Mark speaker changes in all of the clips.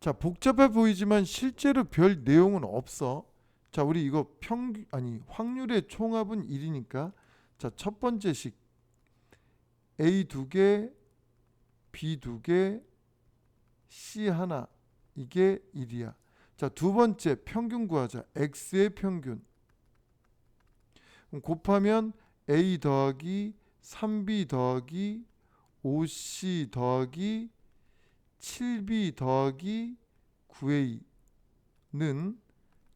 Speaker 1: 자, 복잡해 보이지만 실제로 별 내용은 없어. 자, 우리 이거 평균 아니 확률의 총합은 1이니까 자, 첫 번째 식 A 두 개, B 두 개, C 하나. 이게 1이야. 자, 두 번째 평균 구하자. X의 평균. 곱하면 A 더하기 3B 더하기 5C 더하기 7B 더하기 9A는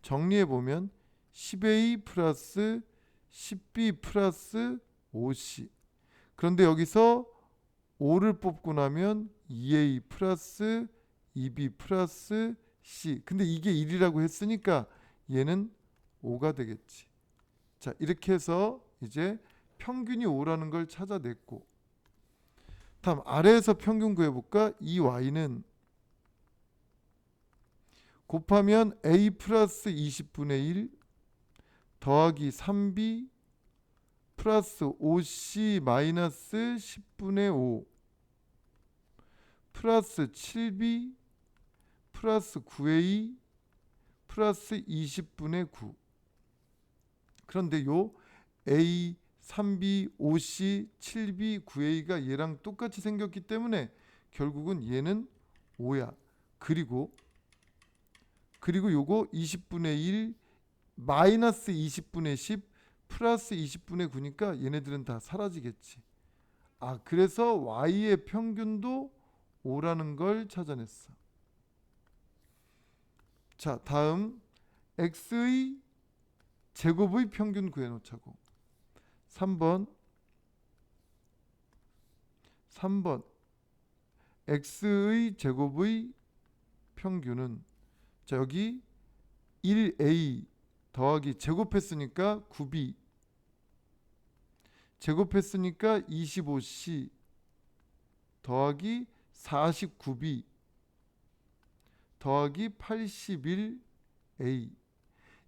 Speaker 1: 정리해 보면 10A 플러스 10B 플러스 5C 그런데 여기서 5를 뽑고 나면 2A 플러스 2B 플러스 C 근데 이게 1이라고 했으니까 얘는 5가 되겠지. 자 이렇게 해서 이제 평균이 5라는 걸 찾아냈고 다음 아래에서 평균 구해볼까? 이 y는 곱하면 a 플러스 20분의 1 더하기 3b 플러스 5c 마이너스 10분의 5 플러스 7b 플러스 9a 플러스 20분의 9 그런데 요 a 3B, 5C, 7B, 9A가 얘랑 똑같이 생겼기 때문에 결국은 얘는 5야. 그리고 그리고 요거 20분의 1 마이너스 20분의 10 플러스 20분의 9니까 얘네들은 다 사라지겠지. 아, 그래서 y의 평균도 5라는 걸 찾아냈어. 자, 다음 x의 제곱의 평균 구해 놓자고. 3번 3번. X의 제곱의 평균은 자 여기 1a 더하기 제곱했으니까 9b 제곱했으니까 25c 더하기 49b 더하기 81a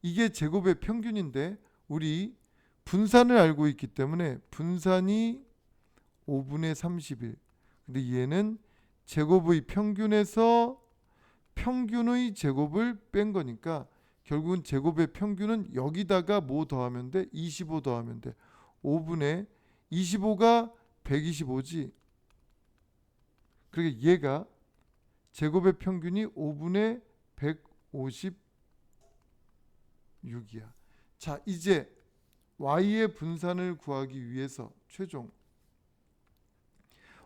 Speaker 1: 이게 제곱의 평균인데 우리 분산을 알고 있기 때문에 분산이 5분의 31. 근데 얘는 제곱의 평균에서 평균의 제곱을 뺀 거니까 결국은 제곱의 평균은 여기다가 뭐 더하면 돼? 25 더하면 돼. 5분의 25가 125지. 그러니까 얘가 제곱의 평균이 5분의 156이야. 자, 이제 y의 분산을 구하기 위해서 최종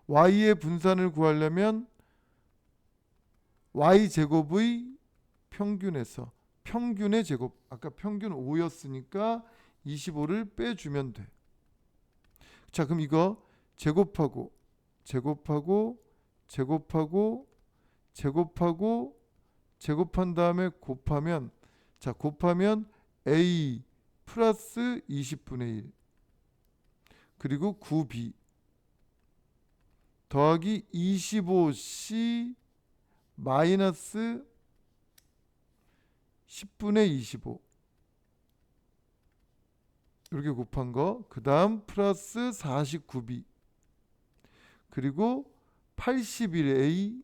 Speaker 1: y의 분산을 구하려면 y 제곱의 평균에서 평균의 제곱 아까 평균 5였으니까 25를 빼주면 돼. 자 그럼 이거 제곱하고 제곱하고 제곱하고 제곱하고 제곱한 다음에 곱하면 자 곱하면 a 플러스 20분의 1 그리고 9b 더하기 25c 마이너스 10분의 25 이렇게 곱한 거. 그 다음 플러스 49b 그리고 81a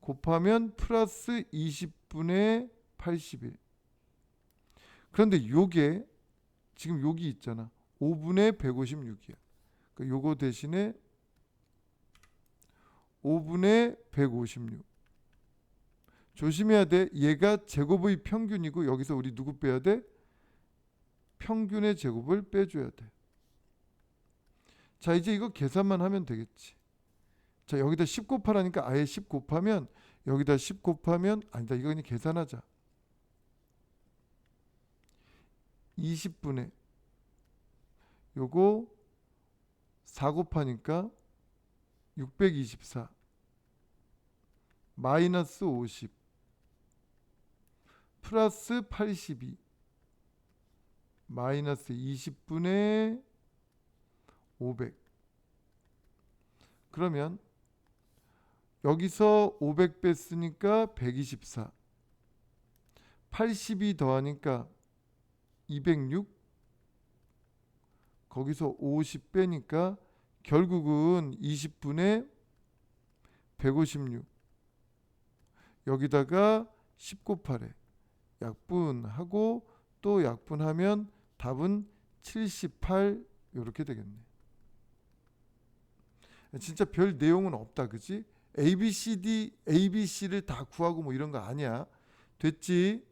Speaker 1: 곱하면 플러스 20분의 81 그런데 요게 지금 여기 있잖아. 5분의 156이야. 그러니까 요거 대신에 5분의 156. 조심해야 돼. 얘가 제곱의 평균이고 여기서 우리 누구 빼야 돼? 평균의 제곱을 빼줘야 돼. 자 이제 이거 계산만 하면 되겠지. 자 여기다 10 곱하라니까 아예 10 곱하면 여기다 10 곱하면 아니다 이거 그냥 계산하자. 20분의 요거 4 곱하니까 624 마이너스 50 플러스 82 마이너스 20분의 500 그러면 여기서 500 뺐으니까 124 82 더하니까 206 거기서 50 빼니까 결국은 20분의 156 여기다가 10 곱하래. 약분하고 또 약분하면 답은 78 이렇게 되겠네. 진짜 별 내용은 없다, 그지? A, B, C, D, A, B, C를 다 구하고 뭐 이런 거 아니야. 됐지?